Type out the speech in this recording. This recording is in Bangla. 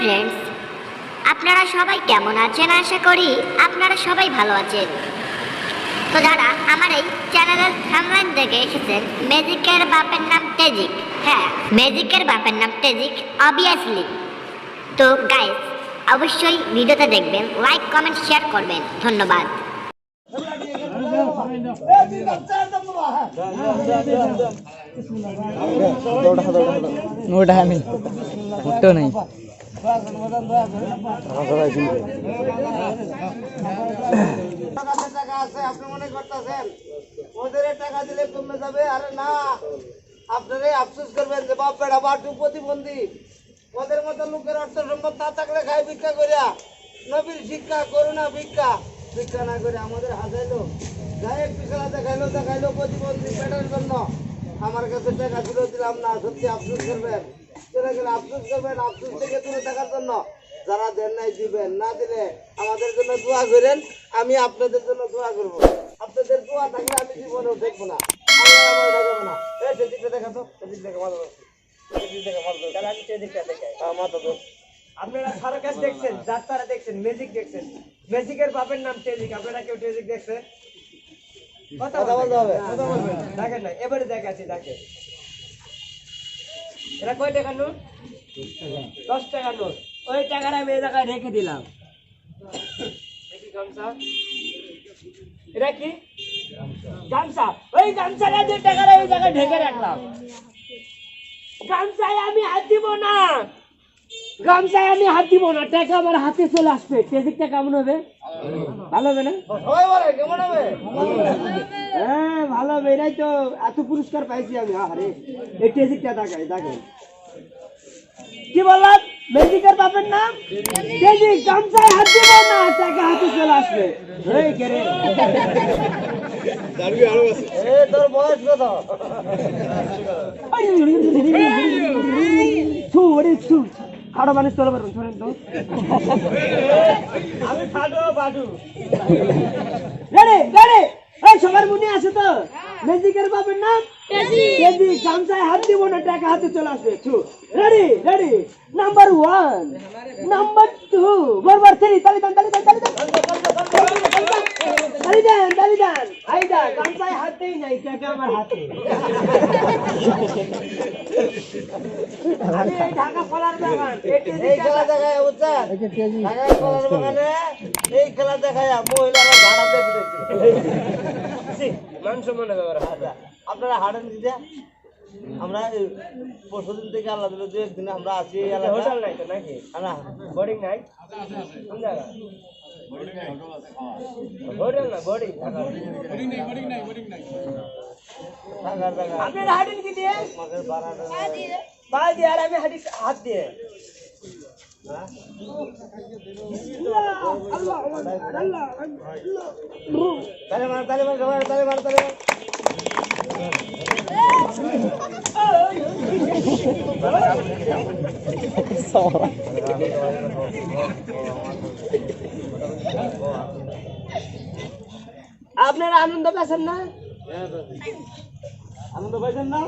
ফ্রেন্ডস আপনারা সবাই কেমন আছেন আশা করি আপনারা সবাই ভালো আছেন। তো যারা আমার এই চ্যানেলের সামলাইন থেকে এসেছেন ম্যাজিকের বাপের নাম টেজিক হ্যাঁ ম্যাজিকের বাপের নাম টেজিক অবভিয়াসলি তো গাইস অবশ্যই ভিডিওতে দেখবেন লাইক কমেন্ট শেয়ার করবেন। ধন্যবাদ। ওটা আমি। নেই। টাকা আছে আপনি মনে করতেছেন ওদের টাকা দিলে কমে যাবে আরে না আপনারা আফসোস করবেন যে বাপ প্রতিবন্ধী ওদের মতো লোকের অর্থ সম্পদ না থাকলে খাই ভিক্ষা করিয়া নবীর শিক্ষা করুণা ভিক্ষা ভিক্ষা না করে আমাদের যাই একটু খেলা দেখাইলো দেখাইলো প্রতিবন্ধী পেটার জন্য আমার কাছে টাকা ছিল, দিলাম না, সত্যি আফসোস করবেন। চলে গেলে আফসোস করবেন আফসোস থেকে দূরে থাকার জন্য যারা দেন নাই দিবেন। না দিলে আমাদের জন্য দোয়া করেন আমি আপনাদের জন্য দোয়া করব। আপনাদের দোয়া থাকলে আমি জীবনেও দেখব না। আল্লাহ আমার দেখাবো না। এই সেদিকটা দেখা তো সেদিক দেখা মাথা সেদিক দেখা মাথা তাহলে আমি সেদিকটা দেখাই। হ্যাঁ মাথা তো আপনারা সারাকাস দেখছেন যাত্রা দেখছেন ম্যাজিক দেখছেন। ম্যাজিকের বাপের নাম টেজিক আপনারা কেউ টেজিক দেখছেন কথা কথা বলতে হবে। কথা বলবেন দেখেন না এবারে দেখাচ্ছি দেখেন। এটা কয় টাকা নোট? দশ টাকা নোট। ওই টাকাটা আমি এই জায়গায় রেখে দিলাম। এটা কি? গামছা। ওই গামছাটা যে টাকাটা ওই জায়গায় ঢেকে রাখলাম। গামছায় আমি হাত দিব না। গামছায় আমি হাত দিব না। টাকা আমার হাতে চলে আসবে। টেজিকটা কেমন হবে? ভালো হবে না কেমন হবে হ্যাঁ ভালো হবে এটাই তো এত পুরস্কার পাইছি আমি আরে এই টেজিকটা দেখাই দেখেন কি বললাম ম্যাজিকের বাপের নাম টেজিক গামছায় হাত দিব না টাকা হাতে চলে আসবে এই কে রে? এ তোর বয়স কত থু, ওরে থু। খাটো মানুষ চলে পারবেন শোনেন তো। আমি খাটো বাটু রে রে এই সবার মনে আছে তো? ম্যাজিকের বাপের নাম? কেজি গামছায় হাত দিব না টাকা হাতে চলে আসবে। থু ready ready. Number one number two বরবার three. তালি দান তালি দান তালি দান। তালি দেন তালি দেন। আইদা গামছায় হাত দেই নাই টাকা আমার হাতে আমি এই খেলা দেখায় মহিলারা মান আচ্ছা, আপনারা হাঁটেন দিদা আমরা পরশুদিন থেকে আল্লাহ দিল দু একদিন আমরা আছি হোটেল নাই তো নাকি? না। বোর্ডিং নাই? কোন জায়গা হোটেল না বোর্ডিং ঢাকার জায়গা আপনারা হাঁটেন কি দিয়ে আমাদের ভাড়াটা পা দিয়ে আর আমি হাঁটি হাত দিয়ে তালে মার তালে মার সবাই তালে মার তালে মার আপনারা আনন্দ পাচ্ছেন না? আনন্দ পাইছেন না?